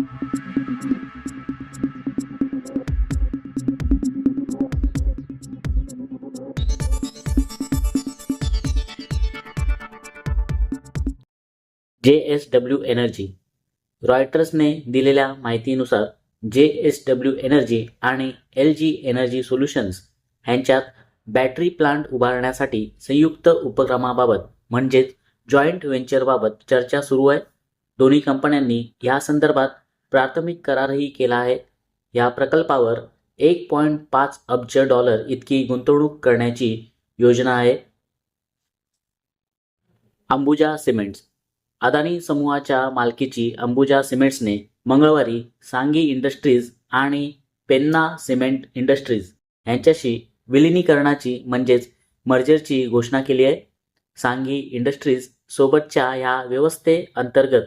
जे S W energy. रॉयटर्सने दिलेल्या माहितीनुसार जे एस डब्ल्यू एनर्जी आणि एल जी एनर्जी सोल्युशन्स यांच्यात बॅटरी प्लांट उभारण्यासाठी संयुक्त उपक्रमाबाबत म्हणजेच जॉईंट व्हेंचरबाबत चर्चा सुरू आहे. दोन्ही कंपन्यांनी या संदर्भात प्राथमिक करारही केला आहे. या प्रकल्पावर एक पॉईंट पाच अब्ज डॉलर इतकी गुंतवणूक करण्याची योजना आहे. अंबुजा सिमेंट्स. अदानी समूहाच्या मालकीची अंबुजा सिमेंट्सने मंगळवारी सांगी इंडस्ट्रीज आणि पेन्ना सिमेंट इंडस्ट्रीज यांच्याशी विलिनीकरणाची म्हणजेच मर्जरची घोषणा केली आहे. सांगी इंडस्ट्रीज सोबतच्या या व्यवस्थे अंतर्गत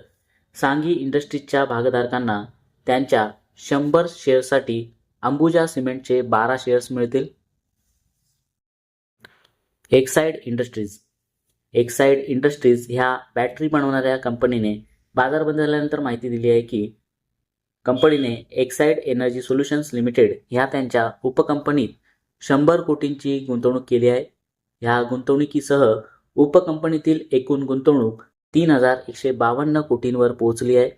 सांगी इंडस्ट्रीजच्या भागधारकांना त्यांच्या शंभर शेअर्ससाठी अंबुजा सिमेंटचे बारा शेअर्स मिळतील. एक्साईड इंडस्ट्रीज एक्साईड इंडस्ट्रीज ह्या बॅटरी बनवणाऱ्या कंपनीने बाजार बंद झाल्यानंतर माहिती दिली आहे की कंपनीने एक्साईड एनर्जी सोल्युशन्स लिमिटेड ह्या त्यांच्या उपकंपनीत शंभर कोटींची गुंतवणूक केली आहे. ह्या गुंतवणुकीसह उपकंपनीतील एकूण गुंतवणूक तीन हजार एकशे बावन्न कोटींवर पोहोचली आहे.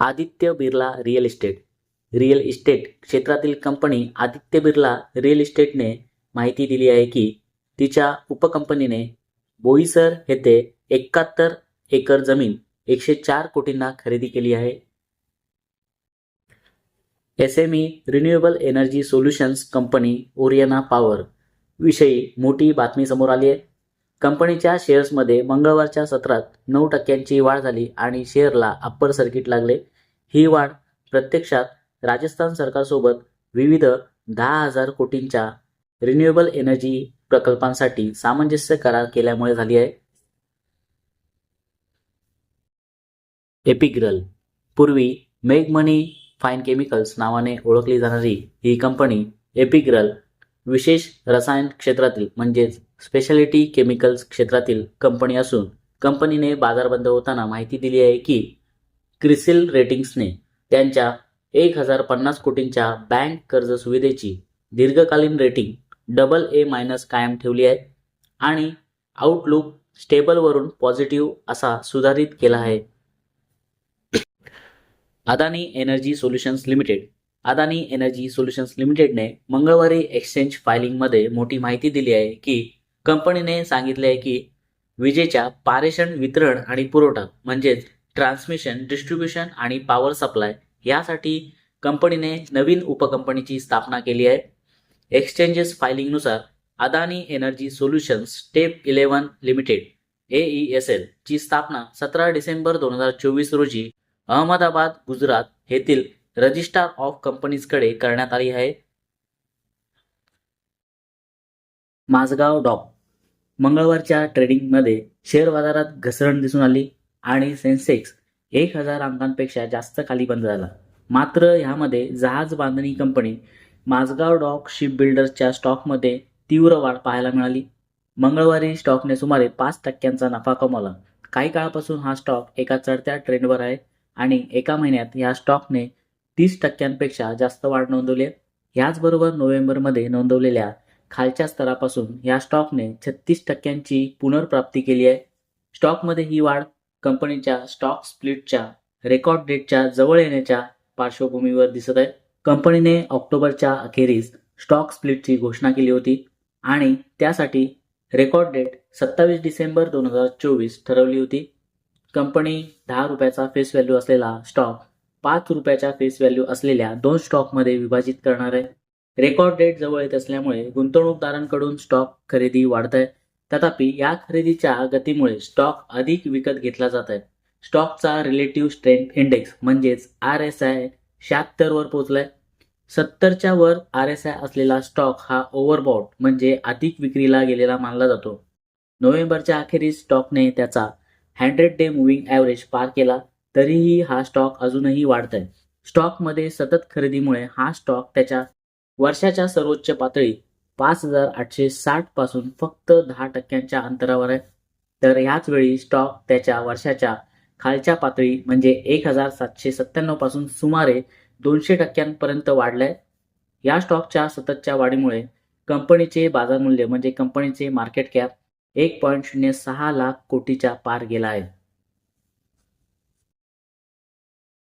Aditya Birla real estate. Real estate क्षेत्रातील कंपनी आदित्य बिर्ला रिअल इस्टेटने माहिती दिली आहे की तिच्या उपकंपनीने बोईसर येथे एकाहत्तर एकर जमीन एकशे चार कोटींना खरेदी केली आहे. S M E renewable energy solutions company Oriana power विषयी मोठी बातमी समोर आली आहे. कंपनीच्या शेअर्समध्ये मंगळवारच्या सत्रात नऊ टक्क्यांची वाढ झाली आणि शेअरला अप्पर सर्किट लागले. ही वाढ प्रत्यक्षात राजस्थान सरकारसोबत विविध दहा हजार कोटींच्या रिन्युएबल एनर्जी प्रकल्पांसाठी सामंजस्य करार केल्यामुळे झाली आहे. एपिग्रल पूर्वी मेघमनी फाईन केमिकल्स नावाने ओळखली जाणारी ही कंपनी एपिग्रल विशेष रसायन क्षेत्रातील म्हणजेच स्पेशालिटी केमिकल्स क्षेत्रातील कंपनी असून कंपनीने बाजार बंद होताना माहिती दिली आहे की क्रिसिल रेटिंग्सने त्यांच्या एक हजार पन्नास कोटींच्या बँक कर्ज सुविधेची दीर्घकालीन रेटिंग डबल ए मायनस कायम ठेवली आहे आणि आउटलुक स्टेबलवरून पॉझिटिव्ह असा सुधारित केला आहे. Adani energy solutions limited. Adani energy solutions लिमिटेडने मंगळवारी एक्सचेंज फायलिंगमध्ये मोठी माहिती दिली आहे की कंपनीने सांगितले आहे की विजेच्या पारेषण वितरण आणि पुरवठा म्हणजेच ट्रान्समिशन डिस्ट्रीब्युशन आणि पॉवर सप्लाय यासाठी कंपनीने नवीन उपकंपनीची स्थापना केली आहे. Exchanges फायलिंगनुसार Adani energy solutions step eleven limited A S L ची स्थापना सतरा डिसेंबर दोन हजार चोवीस रोजी अहमदाबाद गुजरात येथील रजिस्ट्रार ऑफ कंपनीजकडे करण्यात आली आहे. माझगाव डॉप मंगळवारच्या ट्रेडिंगमध्ये शेअर बाजारात घसरण दिसून आली आणि सेन्सेक्स एक हजार अंकांपेक्षा जास्त खाली बंद झाला. मात्र ह्यामध्ये जहाज बांधणी कंपनी माझगाव डॉक शिप बिल्डर्सच्या स्टॉकमध्ये तीव्र वाढ पाहायला मिळाली. मंगळवारी स्टॉकने सुमारे पाच टक्क्यांचा नफा कमावला. काही काळापासून हा स्टॉक एका चढत्या ट्रेंडवर आहे आणि एका महिन्यात या स्टॉकने तीस टक्क्यांपेक्षा जास्त वाढ नोंदवली आहे. याचबरोबर नोव्हेंबरमध्ये नोंदवलेल्या खालच्या स्तरापासून या स्टॉकने छत्तीस टक्क्यांची पुनर्प्राप्ती केली आहे. स्टॉकमध्ये ही वाढ कंपनीच्या स्टॉक स्प्लिटच्या रेकॉर्ड डेटच्या जवळ येण्याच्या पार्श्वभूमीवर दिसत आहे. कंपनीने ऑक्टोबरच्या अखेरीस स्टॉक स्प्लिटची घोषणा केली होती आणि त्यासाठी रेकॉर्ड डेट सत्तावीस डिसेंबर दोन हजार चोवीस ठरवली होती. कंपनी दहा रुपयाचा फेस व्हॅल्यू असलेला स्टॉक पाच रुपयाच्या फेस व्हॅल्यू असलेल्या दोन स्टॉकमध्ये विभाजित करणार आहे. रेकॉर्ड डेट जवळ येत असल्यामुळे गुंतवणूकदारांकडून स्टॉक खरेदी वाढत आहे तथापि या खरेदीच्या गतीमुळे स्टॉक अधिक विकत घेतला जात आहे स्टॉकचा रिलेटिव्ह स्ट्रेंथ इंडेक्स म्हणजेच आर एस आय शहात्तरवर पोहोचलाय. सत्तरच्या वर आर एस आय असलेला स्टॉक हा ओव्हरबॉट म्हणजे अधिक विक्रीला गेलेला मानला जातो. नोव्हेंबरच्या अखेरीस स्टॉकने त्याचा हंड्रेड डे मुव्हिंग ॲव्हरेज पार केला तरीही हा स्टॉक अजूनही वाढत आहे स्टॉकमध्ये सतत खरेदीमुळे हा स्टॉक त्याच्या वर्षाच्या सर्वोच्च पातळी पाच हजार आठशे साठपासून फक्त दहा टक्क्यांच्या अंतरावर आहे. तर ह्याच वेळी स्टॉक त्याच्या वर्षाच्या खालच्या पातळी म्हणजे एक हजार सातशे सत्त्याण्णवपासून सुमारे दोनशे टक्क्यांपर्यंत वाढलाय. या स्टॉकच्या सततच्या वाढीमुळे कंपनीचे बाजार मूल्य म्हणजे कंपनीचे मार्केट कॅप एक पॉईंट शून्य सहा लाख कोटीच्या पार गेला आहे.